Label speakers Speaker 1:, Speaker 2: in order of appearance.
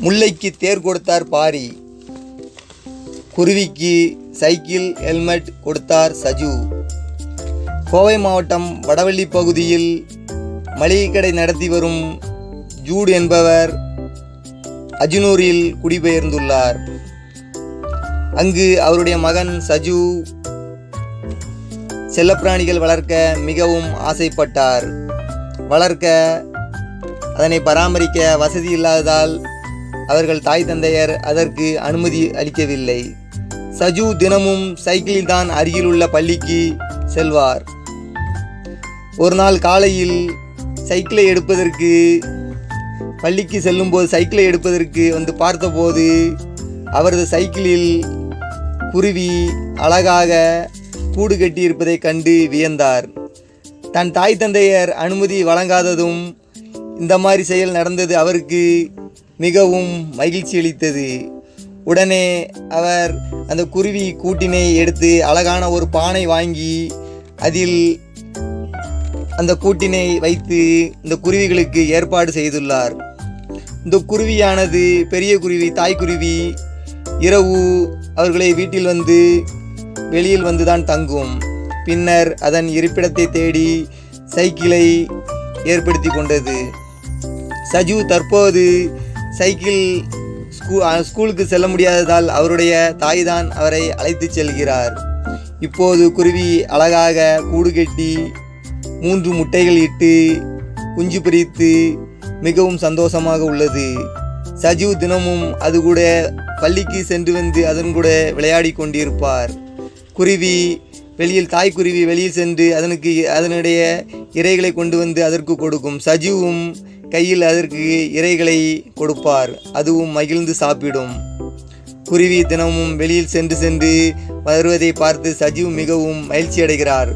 Speaker 1: முல்லைக்கு தேர் கொடுத்தார் பாரி. குருவிக்கு cycle helmet கொடுத்தார் சஜு. கோவை மாவட்டம் வடவள்ளி பகுதியில் மளிகை கடை நடத்தி வரும் ஜூட் என்பவர் அஜ்னூரில் குடிபெயர்ந்துள்ளார். அங்கு அவருடைய மகன் சஜு செல்லப்பிராணிகள் வளர்க்க மிகவும் ஆசைப்பட்டார். வளர்க்க அதனை பராமரிக்க வசதி இல்லாததால் அவர்கள் தாய் தந்தையர் அதற்கு அனுமதி அளிக்கவில்லை. சஜு தினமும் சைக்கிளில் தான் அருகிலுள்ள பள்ளிக்கு செல்வார். ஒரு நாள் காலையில் சைக்கிளை எடுப்பதற்கு பள்ளிக்கு செல்லும்போது சைக்கிளை எடுப்பதற்கு வந்து பார்த்தபோது அவரது சைக்கிளில் குருவி அழகாக கூடு கட்டியிருப்பதைக் கண்டு வியந்தார். தன் தாய் தந்தையர் அனுமதி வழங்காததும் இந்த மாதிரி செயல் நடந்தது அவருக்கு மிகவும் மகிழ்ச்சி அளித்தது. உடனே அவர் அந்த குருவி கூட்டினை எடுத்து அழகான ஒரு பானை வாங்கி அதில் அந்த கூட்டினை வைத்து இந்த குருவிகளுக்கு ஏற்பாடு செய்துள்ளார். இந்த குருவியானது பெரிய குருவி தாய்க்குருவி இரவு அவர்களை வீட்டில் வந்து வெளியில் வந்துதான் தங்கும். பின்னர் அதன் இருப்பிடத்தை தேடி சைக்கிளை ஏற்படுத்தி கொண்டது. சஜு தற்போது சைக்கிள் ஸ்கூ ஸ்கூலுக்கு செல்ல முடியாததால் அவருடைய தாய் தான் அவரை அழைத்து செல்கிறார். இப்போது குருவி அழகாக கூடு கட்டி மூன்று முட்டைகள் இட்டு குஞ்சு பிரித்து மிகவும் சந்தோஷமாக உள்ளது. சஜு தினமும் அது கூட பள்ளிக்கு சென்று வந்து அதன் கூட விளையாடி கொண்டிருப்பார். குருவி வெளியில் தாய்க்குருவி வெளியில் சென்று அதனுக்கு அதனுடைய இரைகளை கொண்டு வந்து அதற்கு கொடுக்கும். சஜுவும் கையில் அதற்கு இரைகளை கொடுப்பார். அதுவும் மகிழ்ந்து சாப்பிடும். குருவி தினமும் வெளியில் சென்று சென்று வருவதை பார்த்து சஜீவ் மிகவும் மகிழ்ச்சி அடைகிறார்